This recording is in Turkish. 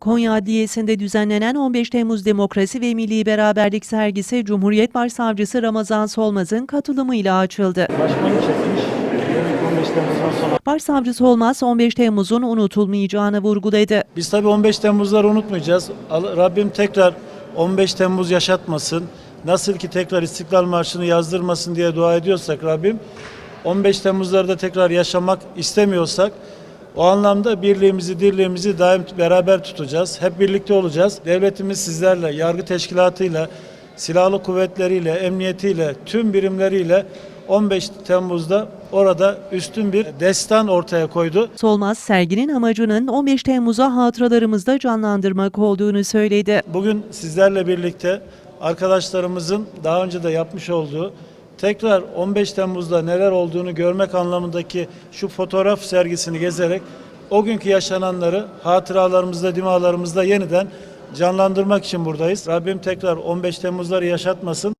Konya Adliyesi'nde düzenlenen 15 Temmuz Demokrasi ve Milli Beraberlik sergisi Cumhuriyet Başsavcısı Ramazan Solmaz'ın katılımıyla açıldı. Başkanı çekmiş. Demek 15 Temmuz'dan sonra. Başsavcı Solmaz 15 Temmuz'un unutulmayacağını vurguladı. Biz tabii 15 Temmuz'ları unutmayacağız. Rabbim tekrar 15 Temmuz yaşatmasın. Nasıl ki tekrar İstiklal Marşı'nı yazdırmasın diye dua ediyorsak Rabbim 15 Temmuz'ları da tekrar yaşamak istemiyorsak o anlamda birliğimizi, dirliğimizi daim beraber tutacağız. Hep birlikte olacağız. Devletimiz sizlerle, yargı teşkilatıyla, silahlı kuvvetleriyle, emniyetiyle, tüm birimleriyle 15 Temmuz'da orada üstün bir destan ortaya koydu. Solmaz serginin amacının 15 Temmuz'a hatıralarımızda canlandırmak olduğunu söyledi. Bugün sizlerle birlikte arkadaşlarımızın daha önce de yapmış olduğu tekrar 15 Temmuz'da neler olduğunu görmek anlamındaki şu fotoğraf sergisini gezerek o günkü yaşananları hatıralarımızda, dimalarımızda yeniden canlandırmak için buradayız. Rabbim tekrar 15 Temmuz'ları yaşatmasın.